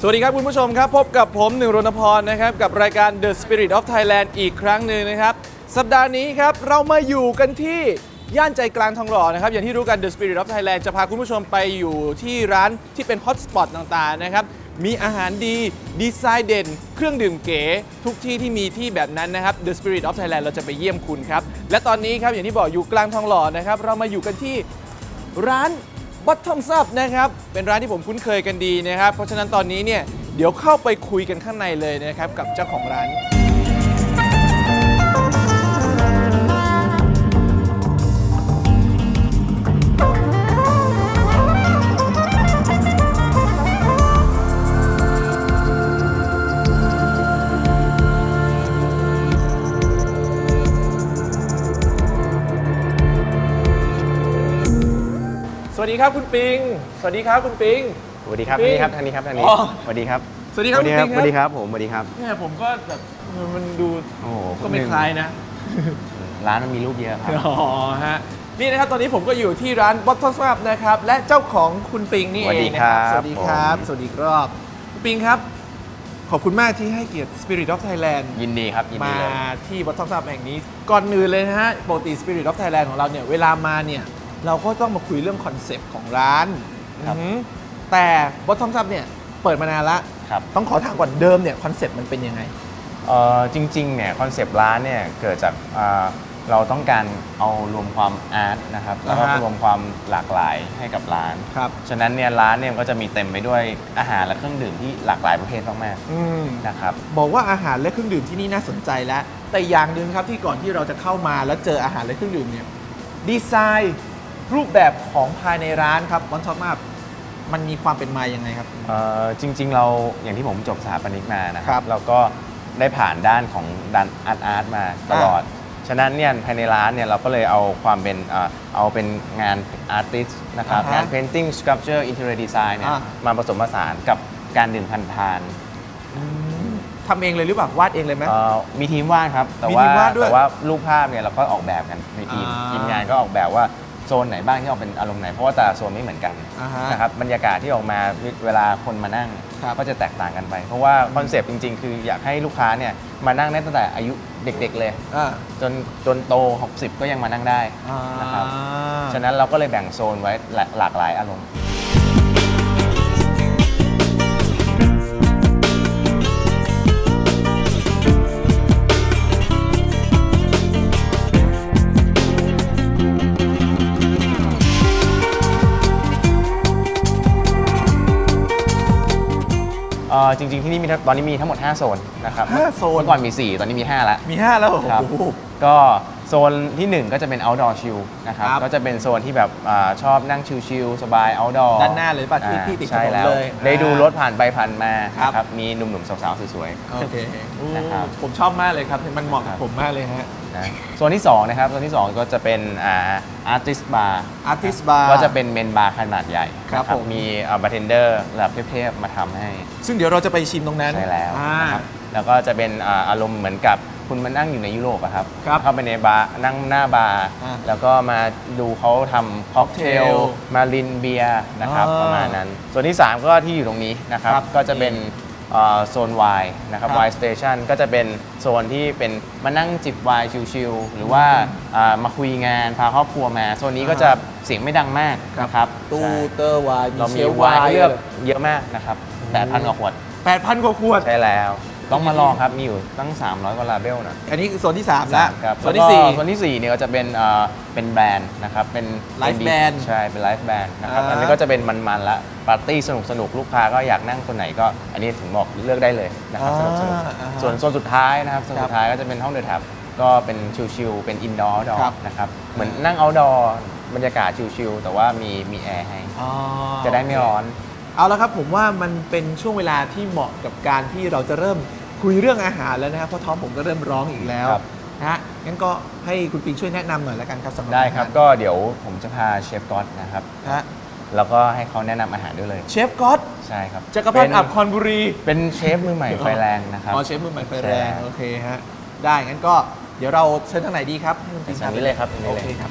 สวัสดีครับคุณผู้ชมครับ พบกับผมหนึ่งรณพรนะครับ กับรายการ The Spirit of Thailand อีกครั้งหนึ่งนะครับ สัปดาห์นี้ครับ เรามาอยู่กันที่ย่านใจกลางทองหล่อนะครับ อย่างที่รู้กัน The Spirit of Thailand จะพาคุณผู้ชมไปอยู่ที่ร้านที่เป็นฮอตสปอตต่างๆนะครับ มีอาหารดีดีไซน์เด่น เครื่องดื่มเก๋ ทุกที่ที่มีที่แบบนั้นนะครับ The Spirit of Thailand เราจะไปเยี่ยมคุณครับ และตอนนี้ครับอย่างที่บอกอยู่กลางทองหล่อนะครับเรามาอยู่กันที่ร้าน บัตทอมซับนะครับเป็นร้านที่ผมคุ้นเคยกันดีนะครับ เพราะฉะนั้นตอนนี้เนี่ยเดี๋ยวเข้าไปคุยกันข้างในเลยนะครับกับเจ้าของร้าน วัสดีครับคุณปิง สวัสดีครับคุณปิง สวัสดีครับพี่ทางนี้ครับทางนี้ครับทางนี้อ๋อ สวัสดีครับสวัสดีครับสวัสดีครับคุณสวัสปิดีงครับผมสวัสดีครับเนี่ยผมก็แบบมันดูโอ้โหก็ไม่ณหนึ่งคล้ายนะ ร้านมันมีรูปเยอะครับอ๋อฮะนี่นะครับตอนนี้ผมก็อยู่ที่ร้าน Bottoms Up นะครับและเจ้าของคุณปิงนี่เองนะครับสสวัวัสสดีดีคครัรับบสวัสดีอีกรอบคุณปิงครับ ขอบคุณมากที่ให้เกียรติ Spirit of Thailand ยินดีครับยินดีมาเลยที่ Bottom Up แห่งนี้ก่อนอื่นเลยนะฮะปกติ Spirit of Thailand ของเราเนี่ยเวลามาเนี่ย เราก็ต้องมาคุยเรื่องคอนเซปต์ของร้านครับ อือหือแต่ Bottom Up เนี่ยเปิดมานานละครับ ต้องขอถามก่อนเดิมเนี่ยคอนเซปต์มันเป็นยังไง เอ่อจริงๆเนี่ยคอนเซปต์ร้านเนี่ยเกิดจากอ่าเราต้องการเอารวมความอาร์ตนะครับแล้วก็อ่าฮะ รวมความหลากหลายให้กับร้าน ครับ ฉะนั้นเนี่ยร้านเนี่ยมันก็จะมีเต็มไปด้วยอาหารและเครื่องดื่มที่หลากหลายประเภทมากอืม ๆนะครับ บอกว่าอาหารและเครื่องดื่มที่นี่น่าสนใจแล้ว แต่อย่างหนึ่งครับที่ก่อนที่เราจะเข้ามาแล้วเจออาหารและเครื่องดื่มเนี่ยดีไซน์ รูปแบบของภายในร้านครับบอนท็อปมามันมีความเป็นมายังไงครับ เอ่อจริง ๆ เราอย่างที่ผมจบสถาปนิกมานะคครัรับบ เราก็ได้ผ่านด้านของด้านอาร์ตอาร์ตมาตลอด ฉะนั้นเนี่ยภายในร้านเนี่ยเราก็เลยเอาความเป็นเอ่อเอาเป็นงานอาร์ติสนะครับ อ่าฮะงาน painting sculpture interior design เนี่ยอ่า มาผสมผสานกับการดื่มพันทานทำเองเลยหรือเปล่าวาดเองเลยไหม เอ่อมีทีมวาดครับ แต่มีว่าทีมวาดด้วยแต่ว่ารูปภาพเนี่ยเราก็ออกแบบกันในทีมอ่า ทีมงานก็ออกแบบว่า โซนไหนบ้างที่ออกเป็นอารมณ์ไหน เพราะว่าแต่ละโซนไม่เหมือนกันอ่าฮะนะครับบรรยากาศที่ออกมาเวลาคนมานั่งครับ ก็จะแตกต่างกันไป เพราะว่าคอนเซปต์จริง ๆ คืออยากให้ลูกค้าเนี่ยมานั่งได้ตั้งแต่อายุเด็กๆเลย อ่าจนจนโต 60 ก็ยังมานั่งได้นะครับอ่าฉะนั้นเราก็เลยแบ่งโซนไว้หลาหลากหลายอารมณ์ อ่อจริงๆที่นี่มีทั้งตอนนี้มีทั้งหมด 5 โซนนะครับห้าโซน เมื่อก่อนมี 4 ตอนนี้มี 5 แล้ว มีห้าแล้วโอ้ครับโหก็ โซนทีหนึ่1 ก็จะเป็น outdoor chill นะครับครับ ก็จะเป็นโซนที่แบบอาชอบนั่งชิลๆสบาย outdoor ด้านหน้าเลยป่ะที่อ่าที่ติดถใช่นนแล้วเลยได้ดูอ่ารถผ่านไปผ่านมาครับ นะครับมีหนุ่มๆ สาวๆ สวย โอเคนะครับ ผมชอบมากเลยครับ มันเหมาะกับครับผมมากเลยฮะ ๆนะโซนที่ 2 นะครับ โซนที่ 2 ก็จะเป็นอ่า artist bar Artist Bar ก็จะเป็นเมนบาร์ขนาดใหญ่ครับนะผม มีบาร์เทนเดอร์ระดับเทพๆมาทำให้ ซึ่งเดี๋ยวเราจะไปชิมตรงนั้นใช่แล้วอ่า นะครับแล้วก็จะเป็นอ่าอารมณ์เหมือนกับ คุณมานั่งอยู่ในยุโรปอะครับ ครับเข้าไปในบาร์นั่งหน้าบาร์อ่าแล้วก็มาดูเขาทำค็อกเทล Cocktail มาลินเบียร์นะครับอ่าประมาณนั้น ส่วนที่ 3 ก็ที่อยู่ตรงนี้นะครับ ครับก็จะเป็นอ่าโซนวายนะครับครับวายสเตชันก็จะเป็นโซนที่เป็นมานั่งจิบไวน์ชิลๆหรือว่าอ่ามาคุยงานพาครอบครัวมาโซนนี้ก็จะเสียงไม่ดังมากนะครับตู้ใช่ เตอร์วายเรามีชลไวน์ให้เลือกเยอะมากนะครับ 8,000กว่าขวด แปดพันกว่าขวด ใช่แล้ว ต้องมาลองครับ มีอยู่ตั้ง 300 กว่าลาเบลนะอันนี้คือโซนที่3แล้วครับโซนที่โซนที่ 4 เนี่ยก็จะเป็นเอ่อเป็นแบรนด์นะครับ เป็น Live เป็น band ใช่ เป็นไลฟ์แบนด์นะครับอ่าอันนี้ก็จะเป็นมันๆละ ปาร์ตี้สนุกสนุกๆลูกค้าก็อยากนั่งคนไหนก็ อันนี้ถึงบอกเลือกได้เลยนะครับสนุกสนุกอ่าอ่าส่วนโซนสุดท้ายนะครับ โซนครับสุดท้ายก็จะเป็นห้องเดอะแท็บก็เป็นชิลๆ เป็นอินดอร์ดอครับร์นะครับ เหมือนนั่งเอาดอร์บรรยากาศชิลๆ แต่ว่ามีมีแอร์ให้อ๋อจะได้ไม่ร้อน เอาละครับผมว่ามันเป็นช่วงเวลาที่เหมาะกับการที่เราจะเริ่มคุยเรื่องอาหารแล้วนะครับเพราะท้องผมก็เริ่มร้องอีกแล้วครับ นะฮะงั้นก็ให้คุณปิงช่วยแนะนำหน่อยแล้วกันครับสำหรับได้ครับ อาหาก็เดี๋ยวผมจะพาเชฟก๊อตนะครับ ฮะแล้วก็ให้เขาแนะนำอาหารด้วยเลย เชฟก๊อตใช่ครับจักรพันธ์อับคอนบุรี เป็นเชฟมือใหม่ไฟแรงนะครับ อ๋อเชฟมือใหม่ไฟแรง ใช่โอเคฮะ ได้ งั้นก็เดี๋ยวเราเชิญทางไหนดีครับให้คุณปิงทางนี้เลยครับทางนี้โอเลยเคครับ